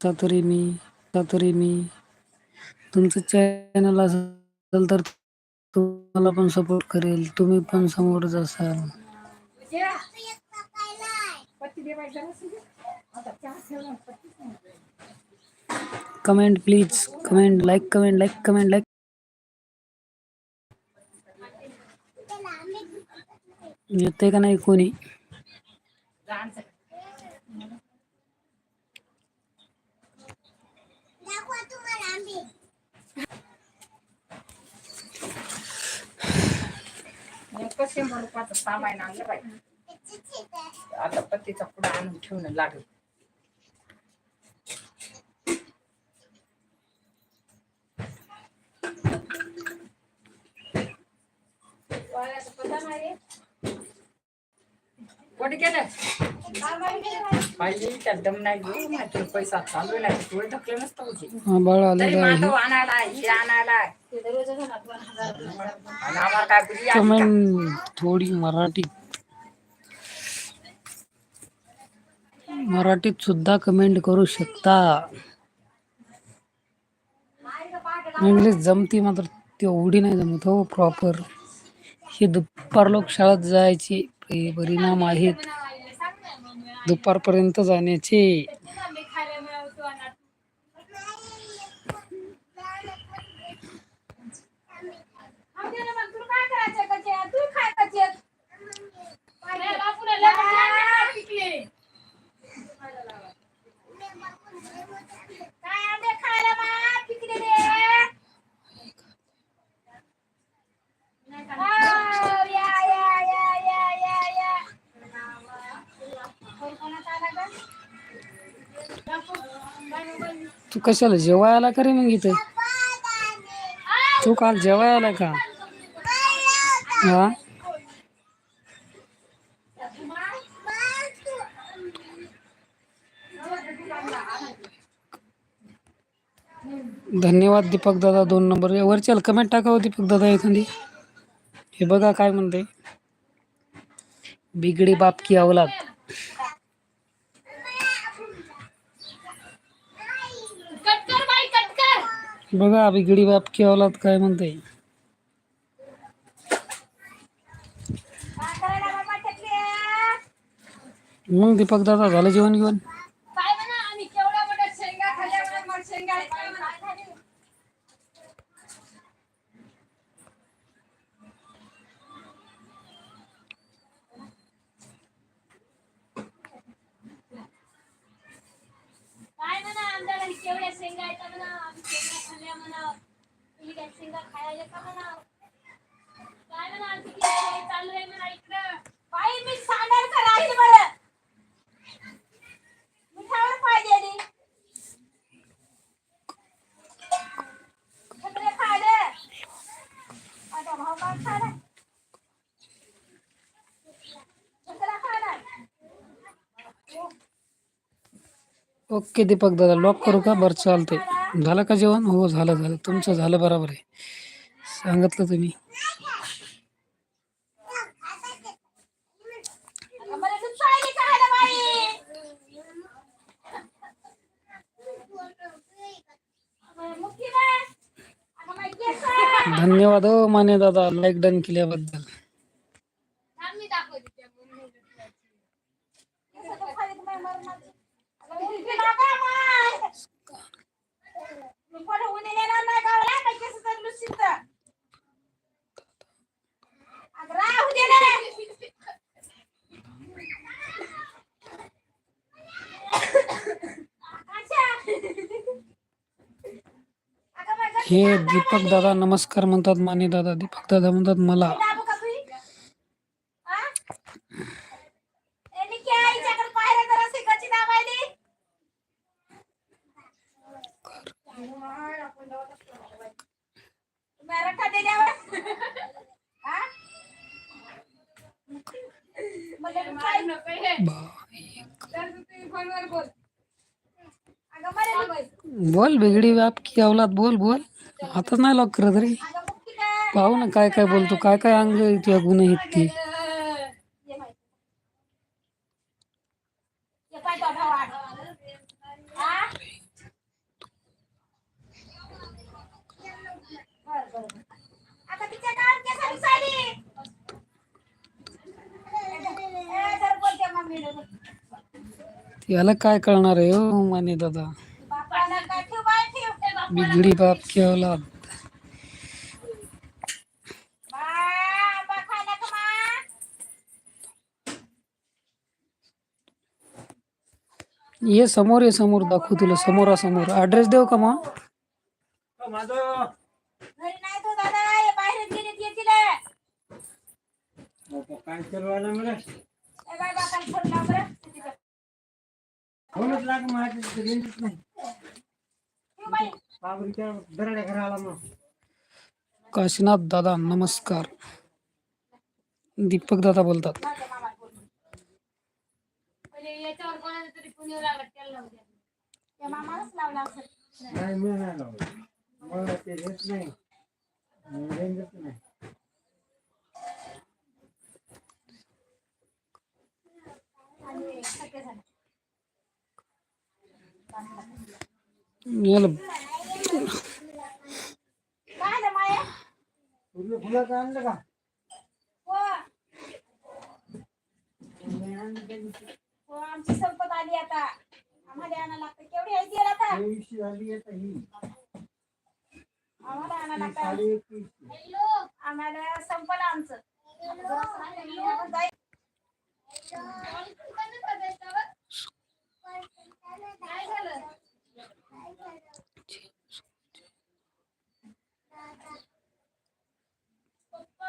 तरी मी तरी मी तुमचं चॅनल असेल तर तुम्हाला पण सपोर्ट करेल. तुम्ही पण समोरच असाल comment please comment like comment like comment like येते का नाही कोणी? नेमकं शंभर रुपयाचं सामान आणलं पाहिजे आता पत्तीचा पुढे आणून ठेवणं लागेल कुठे गेलं पाहिजे त्या दम नाही घेऊ माहिती पैसा चालू नाही थोडे ढकले नसतं होते आबाळ तरी आलेलं आहे माधव आणायला हे आणायला. आणि आम्हाला काय बुद्धी आली का? कमेंट थोडी मराठी. मराठीत सुद्धा कमेंट करू शकता. इंग्लिश जमती मात्र तेवढी नाही जमत हो प्रॉपर हे दुपार लोक शाळेत जायचे परिणाम आहेत. दुपारपर्यंत जाण्याचे तू कशाला जेवायला का रे मग इथं? तू काल जेवायला का? हा? धन्यवाद दीपक दादा दोन नंबर. वरच्याला कमेंट टाकावं दीपक दादा एखादी. हे बघा काय म्हणते बिगडी बाप की अवलाद. बघा बिगडी बाप की अवलाद काय म्हणते मग दीपक दादा झालं जेवण घेऊन म्हणा आमच्या केवढ्या शेंगा म्हणा आम्ही शेंगा खाल्ल्या म्हणा तुम्ही काय शेंगा खायला का म्हणा काय म्हणा आमची किती चालू आहे म्हणा इकडं? बाई मी सांगाल का राहील बरं. मिठावर पाहिजे आधी. सगळे आता भाऊ काय खायला? खायला. ओके दीपक दादा लॉक करू का? बरं चालते झालं का जेवण? हो झालं झालं. तुमचं झालं बरोबर आहे. सांगितलं तुम्ही. धन्यवाद हो माने दादा. लाईक डन केल्याबद्दल. हे दीपक दादा नमस्कार म्हणतात माने दादा दीपक दादा म्हणतात मला बोल बिगडी व्याप की अवलात बोल बोल. आताच नाही लॉक करत रे. पाहू ना काय काय बोलतो काय काय अंग तुझ्या गुण आहेत ते याला काय कळणार आहे हो माने दादा? बिगडी बाप की औलाद? ये समोर ये समोर दाखवू तुला समोरासमोर ऍड्रेस देऊ का मग दादा काशीनाथ दादा नमस्कार. दीपक दादा बोलतात. याला आमची संपत आली आता. आम्हाला आणायला लागतं. केवढी आहे ती आता? आम्हाला आणायला लागतं. हॅलो आम्हाला संपलं आमचं. काय झालं?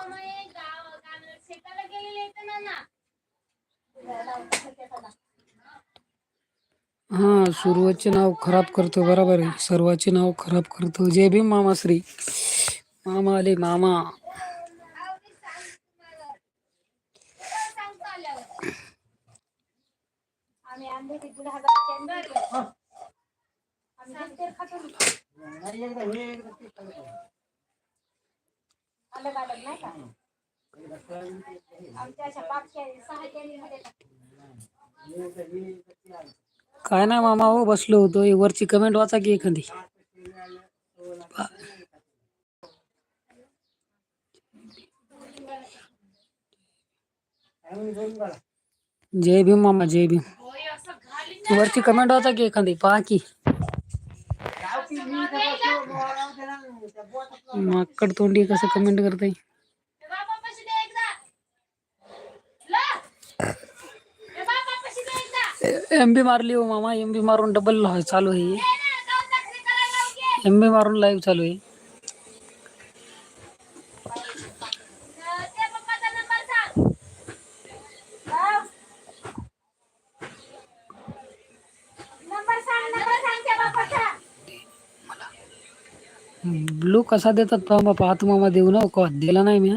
पप्पा म्हणे गाव- गावाला शेताला गेलेले आहेत ना ना. हा सुरुवातचे नाव खराब करतो बरोबर आहे सर्वाचे नाव खराब करतो जय भीम मामाश्री मामा आले मामा आल्यावर. आम्ही आणले ते दीड हजाराचे आणले. आम्ही नंतर खातो अलग अलग नाही का? आमच्या अशा सहा काय नाही मामा हो बसलो होतो. हे वरची कमेंट वाचा की एखादी. जय भीम मामा जय भीम. वरची कमेंट वाचा की एखादी पहा की. माकड तोंडी कसं कमेंट करते एम बी मारली हो मामा एम बी मारून डबल चालू आहे. एम बी मारून लाईव्ह चालू आहे. कसा देतात मामा पाहतो मामा देऊ ना दिला नाही मी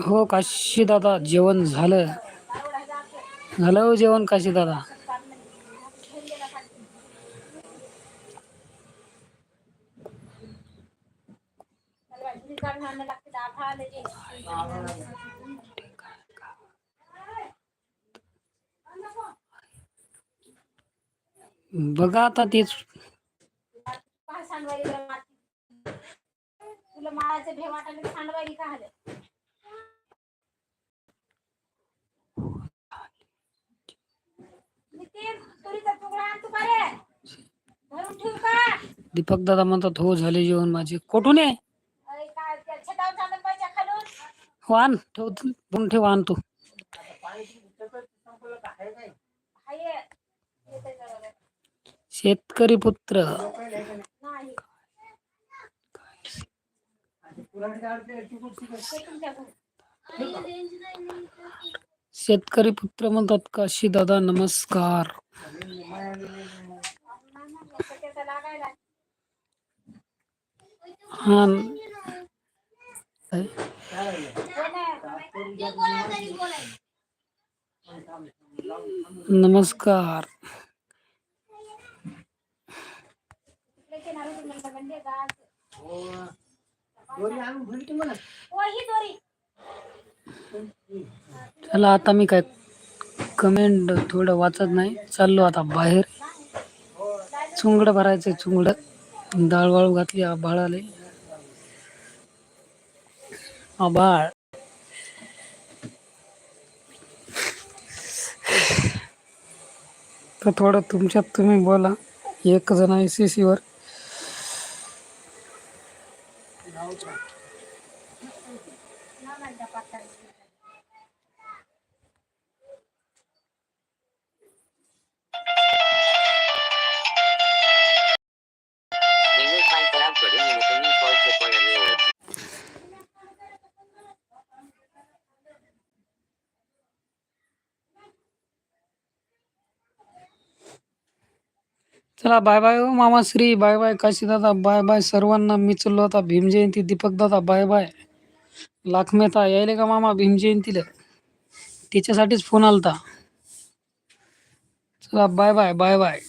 हो काशी दादा जेवण झालं. झालं हो जेवण काशी दादा लागते आभाळ आले बघा आता तेच तुला माळाचे सांडवायली का आलं? दीपक दादा म्हणतात हो झाले जेवण माझे. कुठून आहे अरे काय त्या छटाव चालत पाहिजे खालून वान ठेव पण ठेव आण तू. शेतकरी पुत्र. शेतकरी पुत्र म्हणतात काशी दादा नमस्कार. हा काय? हो ना. ते कोणा तरी बोलायचं. नमस्कार. चला आता मी काय कमेंट थोडं वाचत नाही. चाललो आता बाहेर. चुंगड भरायचं चुंगड. डाळ वाळू घातली आभाळ आले आभाळ तर थोडं तुमच्यात तुम्ही बोला. एक जण आहे सी सीवर चला बाय बाय हो, मामा श्री बाय बाय काशी दादा बाय बाय सर्वांना. मी चुललो होता भीम जयंती दीपक दादा बाय बाय लाखमेता यायले का मामा भीम जयंतीला त्याच्यासाठीच फोन आलता. चला बाय बाय बाय बाय